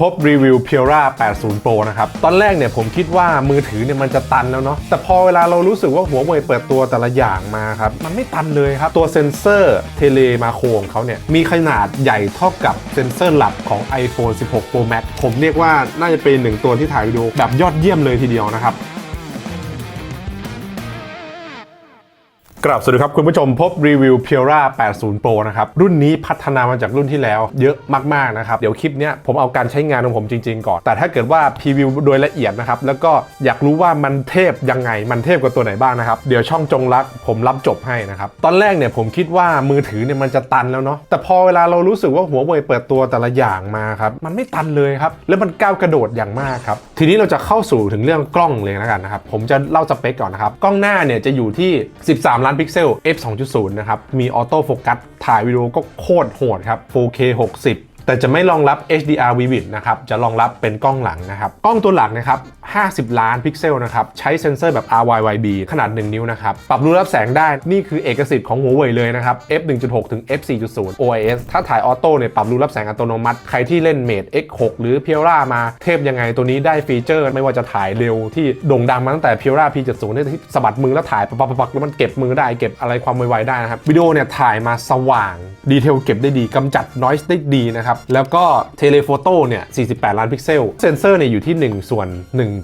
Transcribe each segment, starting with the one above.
พบรีวิว p u r a 80 Pro นะครับ ตอนแรกเนี่ยผมคิดว่ามือถือเนี่ยมันจะตันแล้วเนาะ แต่พอเวลาเรารู้สึกว่าหัวเว่ยเปิดตัวแต่ละอย่างมาครับ มันไม่ตันเลยครับ ตัวเซ็นเซอร์เทเลมาโคของเขาเนี่ย มีขนาดใหญ่เท่ากับเซ็นเซอร์หลักของ iPhone 16 Pro Max ผมเรียกว่าน่าจะเป็นหนึ่งตัวที่ถ่ายวิดีโอแบบยอดเยี่ยมเลยทีเดียวนะครับ กราบสวัสดีครับ คุณผู้ชมพบรีวิว p u r a 80 Pro นะครับ รุ่นนี้พัฒนามาจากรุ่นที่แล้วเยอะมาก ๆ นะครับ เดี๋ยวคลิปนี้ผมเอาการใช้งานของผมจริง ๆ ก่อน แต่ถ้าเกิดว่าพรีวิวโดยละเอียดนะครับ แล้วก็อยากรู้ว่ามันเทพยังไง มันเทพกว่าตัวไหนบ้างนะครับ เดี๋ยวช่องจงรักผมรับจบให้นะครับ ตอนแรกเนี่ยผมคิดว่ามือถือเนี่ยมันจะตันแล้วเนาะแต่พอเวลาเรารู้สึกว่าหัวเว่ยเปิดตัวแต่ละอย่างมาครับมันไม่ตันเลยครับแล้วมันก้าวกระโดดอย่างมากครับทีนี้เราจะเข้าสู่ถึงเรื่องกล้องเลยแล้วกันนะครับผมจะเล่าสเปคก่อนนะครับกล้องหน้าเนี่ยจะอยู่ที่ 13ล้านพิกเซล f 2.0 นะครับ มีออโต้โฟกัสถ่ายวิดีโอก็โคตรโหดครับ 4K 60 แต่จะไม่รองรับ HDR Vivid นะครับ จะรองรับเป็นกล้องหลังนะครับ กล้องตัวหลักนะครับ 50 ล้านพิกเซลนะครับ ใช้เซ็นเซอร์แบบ RYYB ขนาด 1 นิ้วนะครับ ปรับรูรับแสงได้ นี่คือเอกสิทธิ์ของหัวเว่ยเลยนะครับ f 1.6ถึง f 4.0 OIS ถ้าถ่ายออโต้เนี่ยปรับรูรับแสงอัตโนมัติ ใครที่เล่น Mate X6 หรือ p i o r a มาเทพยังไงตัวนี้ได้ฟีเจอร์ ไม่ว่าจะถ่ายเร็วที่โด่งดังมาตั้งแต่ p i o r a P70 เนี่ยที่สะบัดมือแล้วถ่ายปับปับแล้วมันเก็บมือได้เก็บอะไรความไวๆได้นะครับวิดีโอเนี่ยถ่ายมาสว่างดีเทลเก็บได้ดีกำจัด noise ได้ดีนะครับแล้วก็เทเลโฟโต้เนี่ย 48 ล้านพิกเซล เซนเซอร์เนี่ยอยู่ที่ 1 ส่วน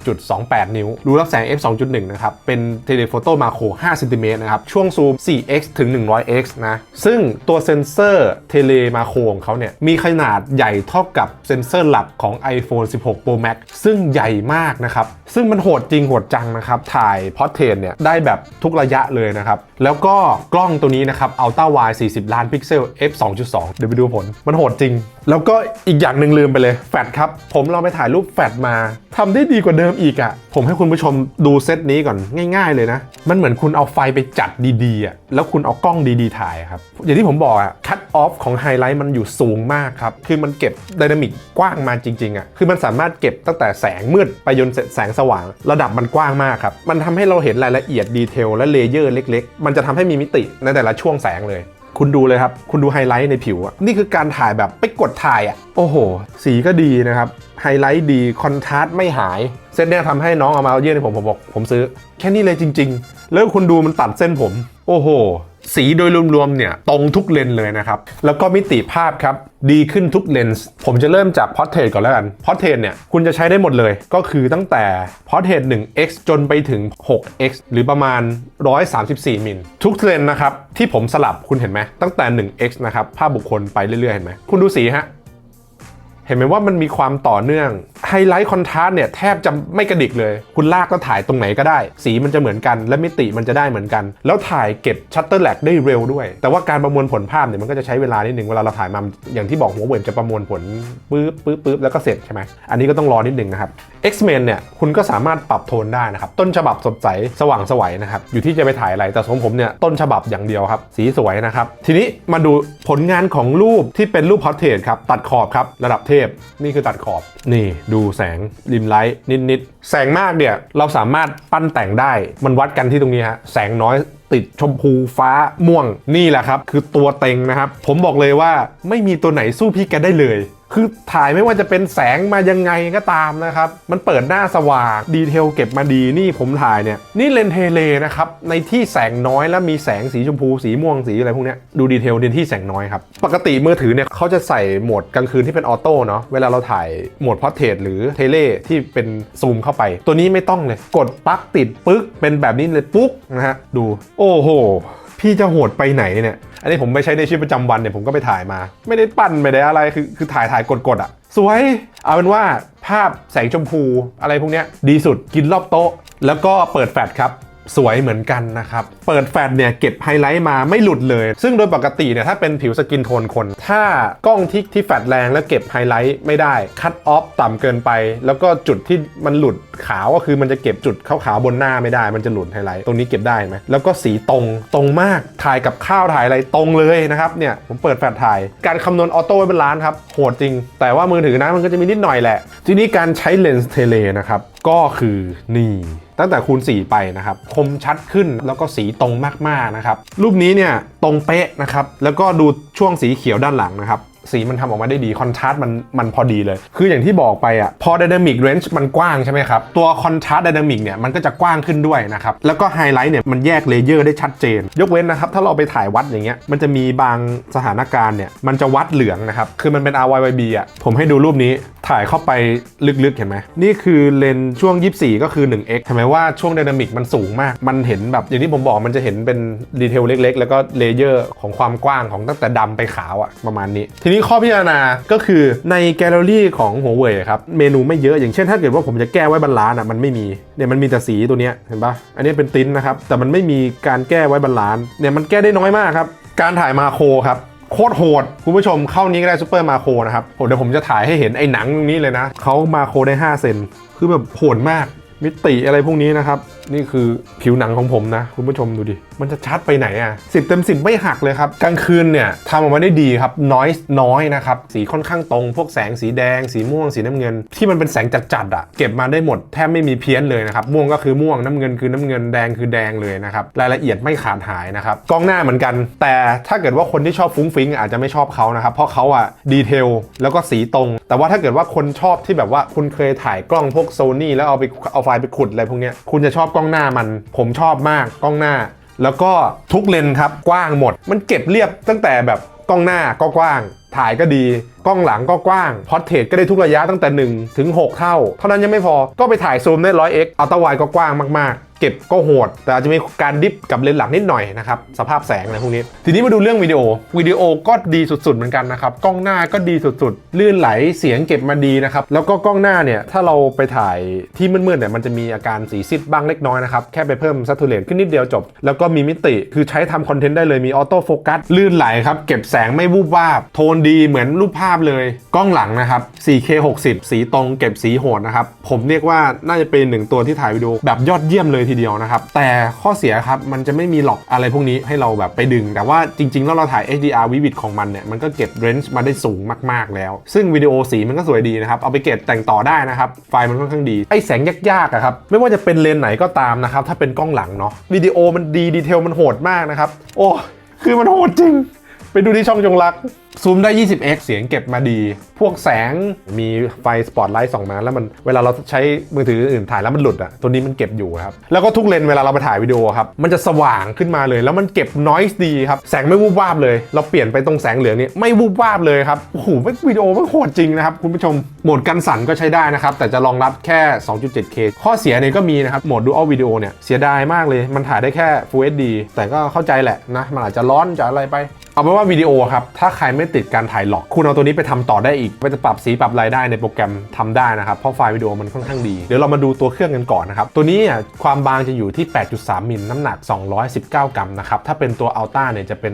1.28 นิ้ว รูรับแสง f 2.1 นะครับ เป็นเทเลโฟโต้มาโคร5เซนติเมตรนะครับ ช่วงซูม 4x ถึง 100x นะ ซึ่งตัวเซนเซอร์เทเลมาโครของเขาเนี่ย มีขนาดใหญ่เท่ากับเซนเซอร์หลักของ iPhone 16 Pro Max ซึ่งใหญ่มากนะครับ ซึ่งมันโหดจริงโหดจังนะครับ ถ่ายพอร์เทรตเนี่ยได้แบบทุกระยะเลยนะครับ แล้วก็กล้องตัวนี้นะครับ Ultra Wide 40 ล้านพิกเซล f 2.2 เดี๋ยวไปดูผล มันโหดจริงแล้วก็อีกอย่างหนึ่งลืมไปเลยแฟลชครับ ผมลองไปถ่ายรูปแฟลชมาทำได้ดีกว่าเดิมอีกอะ่ะ ผมให้คุณผู้ชมดูเซตนี้ก่อนง่าย ๆ เลยนะ มันเหมือนคุณเอาไฟไปจัดดีๆอะ่ะแล้วคุณเอากล้องดีๆถ่ายครับ อย่างที่ผมบอกอะ่ะคัตออฟของไฮไลท์มันอยู่สูงมากครับ คือมันเก็บไดนามิกกว้างมาจริงๆอะ่ะคือมันสามารถเก็บตั้งแต่แสงมืดไปจนแสงสว่าง ระดับมันกว้างมากครับมันทำให้เราเห็นรายละเอียดดีเทลและเลเยอร์เล็ก ๆ มันจะทำให้มีมิติในแต่ละช่วงแสงเลย คุณดูเลยครับ คุณดูไฮไลท์ในผิวอะนี่คือการถ่ายแบบไปกดถ่ายอะโอ้โห สีก็ดีนะครับ ไฮไลท์ดี คอนทราสต์ไม่หาย เส้นเนี้ยทำให้น้องเอามายื่นให้ผมผมบอกผมซื้อ แค่นี้เลยจริง ๆ แล้วคุณดูมันตัดเส้นผม โอ้โห สีโดยรวมๆเนี่ยตรงทุกเลนเลยนะครับ แล้วก็มิติภาพครับ ดีขึ้นทุกเลนส์ผมจะเริ่มจากพอร์เทรตก่อนแล้วกันพอร์เทรตเนี่ยคุณจะใช้ได้หมดเลย ก็คือตั้งแต่พอร์เทรต 1x จนไปถึง 6x หรือประมาณ 134 มิล ทุกเลนนะครับ ที่ผมสลับคุณเห็นไหมตั้งแต่ 1x นะครับ ภาพบุคคลไปเรื่อยๆ เห็นไหมคุณดูสีฮะ เห็นไหมว่ามันมีความต่อเนื่องไฮไลท์คอนทราสต์เนี่ยแทบจะไม่กระดิกเลย คุณลากก็ถ่ายตรงไหนก็ได้ สีมันจะเหมือนกัน และมิติมันจะได้เหมือนกัน แล้วถ่ายเก็บชัตเตอร์แลกได้เร็วด้วย แต่ว่าการประมวลผลภาพเนี่ยมันก็จะใช้เวลานิดหนึ่งเวลาเราถ่ายมาอย่างที่บอกหัวเว่ยจะประมวลผลปึ๊บปึ๊บปึ๊บแล้วก็เสร็จใช่ไหมอันนี้ก็ต้องรอนิดหนึ่งนะครับ X-Men เนี่ยคุณก็สามารถปรับโทนได้นะครับต้นฉบับสดใสสว่างสวัยนะครับอยู่ที่จะไปถ่ายอะไรแต่ของผมเนี่ยต้นฉบับอย่างเดียวครับสีสวยนะครับทีนี้มาดูผลงานของรูปที่เป็นรูปพอร์เทรตครับตัดขอบครับระดับเทพนี่คือตัดขอบ นี่ดูแสงริมไลท์นิดๆ แสงมากเนี่ยเราสามารถปั้นแต่งได้ มันวัดกันที่ตรงนี้ฮะแสงน้อยติดชมพูฟ้าม่วงนี่แหละครับ คือตัวเต็งนะครับ ผมบอกเลยว่าไม่มีตัวไหนสู้พี่แกได้เลยคือถ่ายไม่ว่าจะเป็นแสงมายังไงก็ตามนะครับ มันเปิดหน้าสว่าง ดีเทลเก็บมาดีนี่ผมถ่ายเนี่ย นี่เลนเทเลนะครับ ในที่แสงน้อยแล้วมีแสงสีชมพูสีม่วงสีอะไรพวกเนี้ยดูดีเทลในที่แสงน้อยครับ ปกติมือถือเนี่ยเขาจะใส่โหมดกลางคืนที่เป็นออโต้เนาะเวลาเราถ่ายโหมดพอร์เทรตหรือเทเลที่เป็นซูมเข้าไป ตัวนี้ไม่ต้องเลย กดปลั๊กติดปึ๊กเป็นแบบนี้เลยปุ๊กนะฮะดู โอ้โหพี่จะโหดไปไหนเนี่ย อันนี้ผมไปใช้ในชีวิตประจำวันเนี่ยผมก็ไปถ่ายมา ไม่ได้ปั้นไม่ได้อะไรคือคือถ่ายถ่ายกดกดๆอะสวย เอาเป็นว่าภาพแสงชมพูอะไรพวกเนี้ยดีสุดกินรอบโต๊ะ แล้วก็เปิดแฟลชครับ สวยเหมือนกันนะครับ เปิดแฟลชเนี่ยเก็บไฮไลท์มาไม่หลุดเลย ซึ่งโดยปกติเนี่ยถ้าเป็นผิวสกินโทนคน ถ้ากล้องที่ที่แฟลชแรงแล้วเก็บไฮไลท์ไม่ได้ คัตออฟต่ำเกินไป แล้วก็จุดที่มันหลุดขาวก็คือมันจะเก็บจุดขาวๆบนหน้าไม่ได้ มันจะหลุดไฮไลท์ตรงนี้เก็บได้ไหมแล้วก็สีตรงตรงมากถ่ายกับข้าวถ่ายอะไรตรงเลยนะครับเนี่ยผมเปิดแฟลชถ่าย การคำนวณออโต้ไว้เป็นล้านครับโหดจริง แต่ว่ามือถือนะมันก็จะมีนิดหน่อยแหละ ทีนี้การใช้เลนส์เทเลนะครับก็คือนี่ ตั้งแต่คูณ 4 ไปนะครับคมชัดขึ้นแล้วก็สีตรงมากๆนะครับรูปนี้เนี่ยตรงเป๊ะนะครับแล้วก็ดูช่วงสีเขียวด้านหลังนะครับ สีมันทำออกมาได้ดีคอนทราสต์มันมันพอดีเลย คืออย่างที่บอกไปอะพอ Dynamic Range มันกว้างใช่ไหมครับ ตัวคอนทราสต์ Dynamic เนี่ยมันก็จะกว้างขึ้นด้วยนะครับ แล้วก็ไฮไลท์เนี่ยมันแยกเลเยอร์ได้ชัดเจน ยกเว้นนะครับ ถ้าเราไปถ่ายวัดอย่างเงี้ยมันจะมีบางสถานการณ์เนี่ยมันจะวัดเหลืองนะครับ คือมันเป็น RYYB อะผมให้ดูรูปนี้ถ่ายเข้าไปลึกๆ เห็นไหม นี่คือเลนช่วง 24 ก็คือ 1x เห็นไหมว่าช่วง Dynamic มันสูงมาก มันเห็นแบบอย่างที่ผมบอกมันจะเห็นเป็นดีเทลเล็ก ๆ แล้วก็เลเยอร์ของความกว้างของตั้งแต่ดำไปขาวอะประมาณนี้ทีนี้นี่ข้อพิจารณาก็คือในแกลเลอรี่ของหัวเว่ยครับเมนูไม่เยอะอย่างเช่นถ้าเกิดว่าผมจะแก้ไว้บรรลานซ์อะมันไม่มีเนี่ยมันมีแต่สีตัวเนี้ยเห็นปะอันนี้เป็นติ้นนะครับแต่มันไม่มีการแก้ไว้บรรลานเนี่ยมันแก้ได้น้อยมากครับการถ่ายมาโครครับโคตรโหด คุณผู้ชมเข้านี้ก็ได้ซูเปอร์มาโครนะครับเดี๋ยวผมจะถ่ายให้เห็นไอ้หนังตรงนี้เลยนะเขามาโครได้ 5 เซนคือแบบโหดมากมิติอะไรพวกนี้นะครับ นี่คือผิวหนังของผมนะ คุณผู้ชมดูดิ มันจะชัดไปไหนอะ่ะสิบเต็มสิบไม่หักเลยครับ กลางคืนเนี่ยทำออกมาได้ดีครับ น้อยน้อยนะครับ สีค่อนข้างตรง พวกแสงสีแดง สีม่วง สีน้ำเงิน ที่มันเป็นแสงจัดๆอะ่ะ เก็บมาได้หมด แทบไม่มีเพี้ยนเลยนะครับ ม่วงก็คือม่วง น้ำเงินคือน้ำเงิน แดงคือแดงเลยนะครับ รายละเอียดไม่ขาดหายนะครับ กล้องหน้าเหมือนกัน แต่ถ้าเกิดว่าคนที่ชอบฟุ้งฟิ้งอาจจะไม่ชอบเขานะครับ เพราะเขาอะดีเทลแล้วก็สีตรง แต่ว่าถ้าเกิดว่าคนชอบที่แบบว่าคุณเคยถ่ายกล้องพวกโซนี่แล้วเอาไปเอาไฟล์ไปขุดอะไรพวกเนี้ยคุณจะชอบกล้องหน้ามัน ผมชอบมากกล้องหน้า แล้วก็ทุกเลนส์ครับกว้างหมด มันเก็บเรียบตั้งแต่แบบกล้องหน้าก็กว้าง ถ่ายก็ดี กล้องหลังก็กว้าง พอร์เทรตก็ได้ทุกระยะตั้งแต่ 1 ถึง 6 เท่า เท่านั้นยังไม่พอ ก็ไปถ่ายซูมได้ 100x อัลตร้าไวก็กว้างมากๆ เก็บก็โหด แต่อาจจะมีการดิฟกับเลนส์หลังนิดหน่อยนะครับ สภาพแสงอะไรพวกนี้ ทีนี้มาดูเรื่องวิดีโอ วิดีโอก็ดีสุดๆเหมือนกันนะครับ กล้องหน้าก็ดีสุดๆ ลื่นไหลเสียงเก็บมาดีนะครับ แล้วก็กล้องหน้าเนี่ย ถ้าเราไปถ่ายที่มืดๆเนี่ยมันจะมีอาการสีซิดบ้างเล็กน้อยนะครับ แค่ไปเพิ่มซัต u ูเ e ขึ้นนิดเดียวจบ แล้วก็มีมิติ คือใช้ทำคอนเทนต์ได้เลยมีออโต้โฟกัสลื่นไหลครับเก็บแสงไม่วูบวาบ โทนดีเหมือนรูปภาพเลย กล้องหลังนะครับ 4K 60 สีตรงเก็บสีโหดนะครับผมเรียกว่าน่าจะเป็นหนึ่งตัวที่ถ่ายวิดีโอแบบยอดเยี่ยมเลยทีเดียวนะครับ แต่ข้อเสียครับมันจะไม่มีหลอกอะไรพวกนี้ให้เราแบบไปดึง แต่ว่าจริงๆแล้วเราถ่าย HDR Vivid ของมันเนี่ยมันก็เก็บเรนจ์มาได้สูงมากๆแล้ว ซึ่งวิดีโอสีมันก็สวยดีนะครับ เอาไปเก็บแต่งต่อได้นะครับ ไฟล์มันค่อนข้างดีไอแสงยากๆอะครับไม่ว่าจะเป็นเลนไหนก็ตามนะครับถ้าเป็นกล้องหลังเนาะวิดีโอมันดีดีเทลมันโหดมากนะครับโอ้คือมันโหดจริง ไปดูที่ช่องจงรัก ซูมได้ 20x เสียงเก็บมาดี พวกแสงมีไฟสปอตไลท์ส่องมาแล้วมันเวลาเราใช้มือถืออื่นถ่ายแล้วมันหลุดอะ ตัวนี้มันเก็บอยู่ครับ แล้วก็ทุกเลนเวลาเราไปถ่ายวิดีโอครับ มันจะสว่างขึ้นมาเลย แล้วมันเก็บน i สดีครับ แสงไม่วูบวาบเลย เราเปลี่ยนไปตรงแสงเหลืองนี่ไม่วูบวาบเลยครับ โอ้โหวิดีโอมันโหดจริงนะครับคุณผู้ชม โหมดกันสั่นก็ใช้ได้นะครับ แต่จะรองรับแค่ 2.7K ข้อเสียเนี่ยก็มีนะครับ โหมด Dual Video เนี่ยเสียดายมากเลย มันถ่ายได้แค่ Full HD แต่ก็เข้าใจแหละนะ มันอาจจะร้อนจะอะไรไป เอาเป็นว่าวิดีโอครับ ถ้าใครไม่ติดการถ่ายหลอก คุณเอาตัวนี้ไปทำต่อได้อีกก็จะปรับสีปรับรายได้ในโปรแกรมทำได้นะครับ เพราะไฟล์วิดีโอมันค่อนข้างดี เดี๋ยวเรามาดูตัวเครื่องกันก่อนนะครับ ตัวนี้อะความบางจะอยู่ที่ 8.3 มิลน้ำหนัก 219 กรัมนะครับ ถ้าเป็นตัว Ultra เนี่ยจะเป็น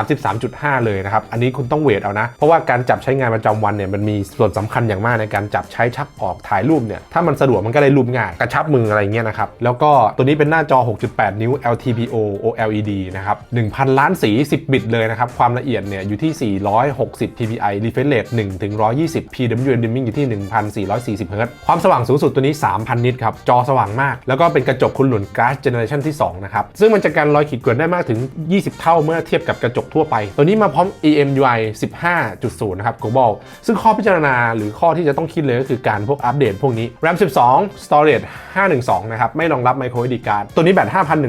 233.5 เลยนะครับ อันนี้คุณต้องเวทเอานะ เพราะว่าการจับใช้งานประจำวันเนี่ยมันมีส่วนสำคัญอย่างมากในการจับใช้ชักออกถ่ายรูปเนี่ยถ้ามันสะดวกมันก็ได้รูปง่ายกระชับมืออะไรเงี้ยนะครับแล้วก็ตัวนี้เป็นหน้าจอ 6.8 นิ้ว LTPO OLED นะครับ1,000 ล้านสี 10 บิตเลยนะครับ ความละเอียดเนี่ยอยู่ที่ 460 ppi refresh rate 1ถึง120 PWM dimming อยู่ที่ 1,440 Hz ความสว่างสูงสุดตัวนี้ 3,000 นิตครับ จอสว่างมาก แล้วก็เป็นกระจกคุณหลุน Glass Generation ที่ 2 นะครับ ซึ่งมันจะกันรอยขีดข่วนได้มากถึง 20 เท่าเมื่อเทียบกับกระจกทั่วไป ตัวนี้มาพร้อม EMUI 15.0 นะครับ Global ซึ่งข้อพิจารณาหรือข้อที่จะต้องคิดเลยก็คือการพวกอัปเดตพวกนี้ RAM 12 Storage 512 นะครับ ไม่รองรับ micro SD card ตัวนี้แบต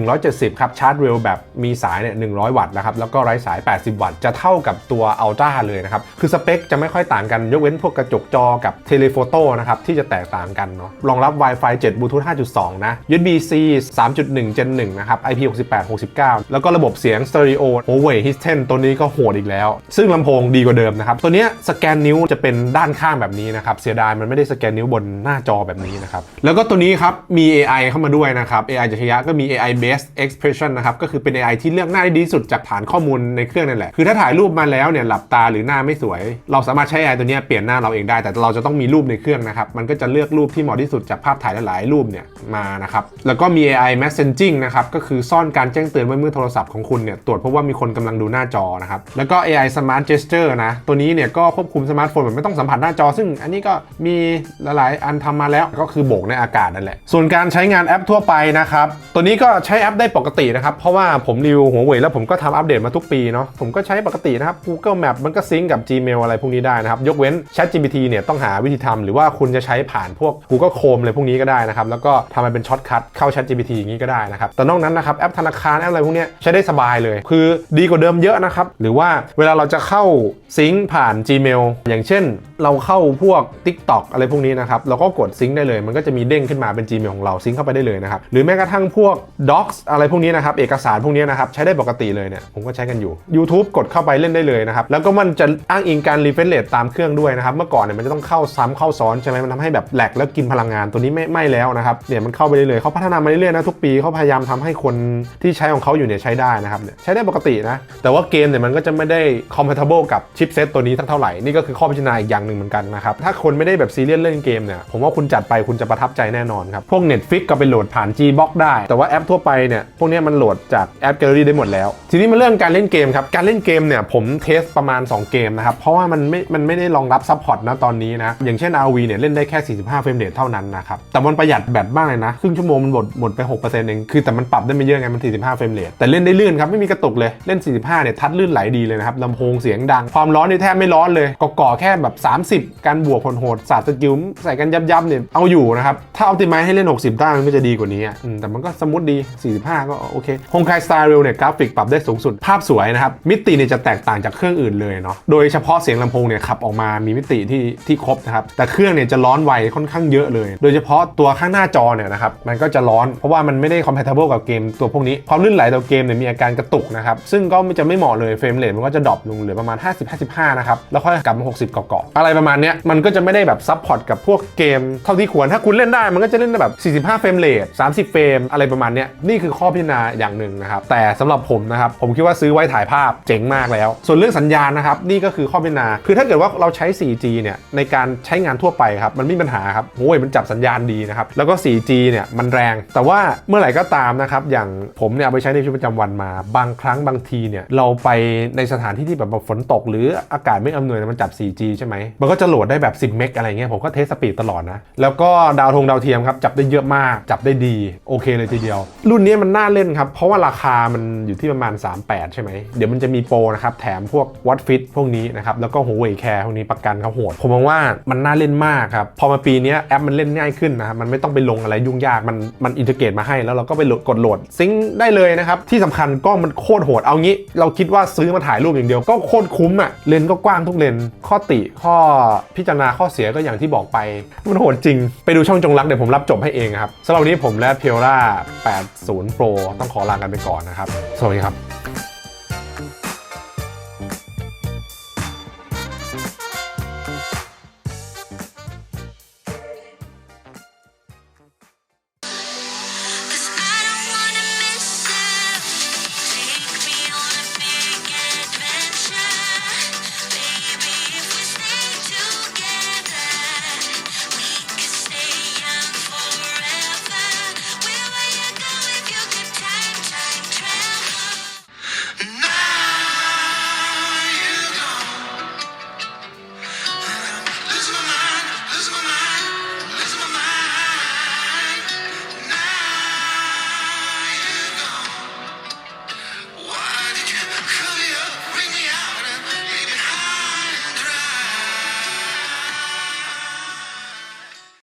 5,170 ครับ ชาร์จเร็วแบบมีสายเนี่ย100 วัตต์นะครับ แล้วก็ไร้สาย 80 วัตต์ จะเท่ากับตัว Ultra เลยนะครับ คือสเปคจะไม่ค่อยต่างกันยกเว้นพวกกระจกจอกับเทเลโฟโต้นะครับที่จะแตกต่างกันเนาะรองรับ Wi-Fi 7 Bluetooth 5.2 นะ USB-C 3.1 Gen 1 นะครับ IP 68 69 แล้วก็ระบบเสียง Stereo Huawei His10 ตัวนี้ก็โหดอีกแล้ว ซึ่งลำโพงดีกว่าเดิมนะครับ ตัวนี้สแกนนิ้วจะเป็นด้านข้างแบบนี้นะครับ เสียดายมันไม่ได้สแกนนิ้วบนหน้าจอแบบนี้นะครับ แล้วก็ตัวนี้ครับ มี AI เข้ามาด้วยนะครับ AI จากชยะก็มี AI based expression นะครับ ก็คือเป็น AI ที่เลือกหน้าได้ดีสุดจากฐานข้อมูลในเครื่องนั่นแหละ คือถ้าถ่ายรูปมาแล้วเนี่ยหลับตาหรือหน้าไม่สวย เราสามารถใช้ AI ตัวนี้เปลี่ยนหน้าเราเองได้ แต่เราจะต้องมีรูปในเครื่องนะครับ มันก็จะเลือกรูปที่เหมาะที่สุดจากภาพถ่ายหลายรูปเนี่ยมานะครับ แล้วก็มี AI messaging นะครับ ก็คือซ่อนการแจ้งเตือนไว้เมื่อโทรศัพท์ของคุณเนี่ยตรวจพบว่ามีคนกำลังดูหน้าจอนะครับ แล้วก็ AI smart gesture นะ ตัวนี้เนี่ยก็ควบคุมสมาร์ทโฟนแบบไม่ต้องสัมผัสหน้าจอ ซึ่งอันนี้ก็มีหลายๆ อันทำมาแล้ว ก็คือโบกในอากาศนั่นแหละ ส่วนการใช้งานแอปทั่วไปนะครับ ตัวนี้ก็ใช้แอปได้ปกตินะครับ เพราะว่าผมรีวิวหัวเว่ยแล้วผมก็ทำอัปเดตมาทุกปีเนาะผมก็ใช้ปกตินะครับ Google Map มันก็ซิงกับ Gmail อะไรพวกนี้ได้นะครับ ยกเว้น ChatGPT เนี่ยต้องหาวิธีทำหรือว่าคุณจะใช้ผ่านพวก Google Chrome อะไรพวกนี้ก็ได้นะครับ แล้วก็ทำมันเป็นช็อตคัทเข้า ChatGPT อย่างนี้ก็ได้นะครับ แต่นอกนั้นนะครับแอปธนาคารแอปอะไรพวกนี้ใช้ได้สบายเลย คือดีกว่าเดิมเยอะนะครับ หรือว่าเวลาเราจะเข้าซิงผ่าน Gmail อย่างเช่น เราเข้าพวก TikTok อะไรพวกนี้นะครับเราก็กดซิงได้เลย มันก็จะมีเด้งขึ้นมาเป็น Gmail ของเราซิงเข้าไปได้เลยนะครับหรือแม้กระทั่งพวก Docs อะไรพวกนี้นะครับเอกสารพวกนี้นะครับใช้ได้ปกติเลยเนี่ยผมก็ใช้กันอยู่ YouTube กดเข้าไปเล่นได้เลยนะครับ แล้วก็มันจะอ้างอิงการรีเฟรชเรทตามเครื่องด้วยนะครับ เมื่อก่อนเนี่ยมันจะต้องเข้าซ้ำเข้าซ้อนใช่ไหมมันทำให้แบบแหลกแล้วกินพลังงานตัวนี้ไม่ไม่แล้วนะครับเนี่ยมันเข้าไปเรื่อยๆเขาพัฒนามาเรื่อยๆนะทุกปีเขาพยายามทำให้คนที่ใช้ของเขาอยู่เนี่ยใช้ได้นะครับเนี่ยใช้ได้ปกตินะแต่ว่าเกมเนี่ยมันก็จะไม่ได้ compatible กับชิปเซตตัวนี้ทั้งเท่าไหร่นี่ก็คือข้อพิจารณาอีกอย่างหนึ่งเหมือนกันนะครับถ้าคนไม่ได้แบบซีเรียสเล่นเกมเนี่ยผมว่าคุณจัดไปคุณจะประทับใจแน่นอนครับพวก Netflix ก็ไปโหลดผ่าน Gbox ได้ แต่ว่าแอปทั่วไปเนี่ยพวกนี้มันโหลดจากแอปแกลเลอรี่ได้หมดแล้ว ทีนี้มาเรื่องการเล่นเกมครับ การเล่นเกมเนี่ยผมเทสประมาณ 2 เกมนะครับ เพราะว่ามันไม่ มันไม่ได้รองรับซัพพอร์ตนะตอนนี้นะ อย่างเช่น RV เนี่ยเล่นได้แค่ 45 เฟรมเรทเท่านั้นนะครับ แต่มันประหยัดแบตมากเลยนะ ครึ่งชั่วโมงมันหมดหมดไป 6%เอง คือแต่มันปรับได้ไม่เยอะไง มัน 45 เฟรมเรทแต่เล่นได้ลื่นครับ ไม่มีกระตุกเลย เล่น 45 เนี่ยทัดลื่นไหลดีเลยนะครับลำโพงเสียงดัง ความร้อนนี่แทบไม่ร้อนเลยก่อแค่แบบ 30 การบวกโหดๆสาดสกิลใส่กันยับๆเนี่ยเอาอยู่นะครับ ถ้าเอาติมายให้เล่น 60 ได้มันก็จะดีกว่านี้อะแต่มันก็สมูทดี 45 ก็โอเคโฮมคายสไตล์เรลเนี่ยกราฟิกปรับได้สูงสุดภาพสวยนะครับมิติเนี่ยจะแตกต่างจากเครื่องอื่นเลยเนาะโดยเฉพาะเสียงลำโพงเนี่ยขับออกมามีมิติที่ที่ครบนะครับแต่เครื่องเนี่ยจะร้อนไวค่อนข้างเยอะเลย โดยเฉพาะตัวข้างหน้าจอเนี่ยนะครับมันก็จะร้อนเพราะว่ามันไม่ได้ compatible กับเกมตัวพวกนี้ความลื่นไหลต่อเกมเนี่ยมีอาการกระตุกนะครับซึ่งก็จะไม่เหมาะเลยเฟรมเรทมันก็จะดรอปลงเหลือประมาณ 50-55 นะครับแล้วค่อยกลับมา 60 เกาะๆอะไรประมาณเนี้ยมันก็จะไม่ได้แบบซับพอร์ตกับพวกเกมเท่าที่ควรถ้าคุณเล่นได้มันก็จะเล่นได้แบบ 45 เฟรมเรท30 เฟรมอะไรประมาณเนี้ยนี่คือข้อพิจารณาอย่างหนึ่งนะครับแต่สำหรับผมนะครับผมคิดว่าซื้อไว้ถ่ายภาพเจ๋งมากแล้ว ส่วนเรื่องสัญญาณนะครับนี่ก็คือข้อพิจารณาคือถ้าเกิดว่าเราใช้ 4G เนี่ยในการใช้งานทั่วไปครับมันไม่มีปัญหาครับโอ้ยมันจับสัญญาณดีนะครับแล้วก็ 4G เนี่ยมันแรง แต่ว่าเมื่อไหร่ก็ตามนะครับอย่างผมเนี่ยเอาไปใช้ในชีวิตประจำวันมา บางครั้งบางทีเนี่ยเราไปในสถานที่ที่แบบฝนตก หรืออากาศไม่อำนวยมันจับ 4G ใช่ไหมมันก็จะโหลดได้แบบ 10 เมกอะไรเงี้ยผมก็เทสสปีดตลอดนะ แล้วก็ดาวทงดาวเทียมครับ จับได้เยอะมาก จับได้ดี โอเคเลยทีเดียว รุ่นนี้มันน่าเล่นครับ เพราะว่าราคามันอยู่ที่ประมาณ 38 ใช่ไหมเดี๋ยวมันจะมีโปรนะครับ แถมพวกวัดฟิตพวกนี้นะครับ แล้วก็หัวเว่ยแคร์พวกนี้ประกันเขาโหด ผมมองว่ามันน่าเล่นมากครับ พอมาปีนี้แอปมันเล่นง่ายขึ้นนะครับ มันไม่ต้องไปลงอะไรยุ่งยาก มันมันอินเทอร์เกตมาให้แล้วเราก็ไปโหลดกดโหลดซิงค์ได้เลยนะครับ ที่สำคัญกล้องมันโคตรโหด เอางี้ เราคิดว่าซื้อมาถ่ายรูปอย่างเดียวก็โคตรคุ้มอะเลนก็กว้างทุกเลน ข้อติข้อพิจารณาข้อเสียก็อย่างที่บอกไป มันโหดจริง ไปดูช่องจงรักเดี๋ยวผมรับจบให้เองครับสำหรับวันนี้ผมและเพียวร่า80 Pro ต้องขอลากันไปก่อนนะครับ สวัสดีครับ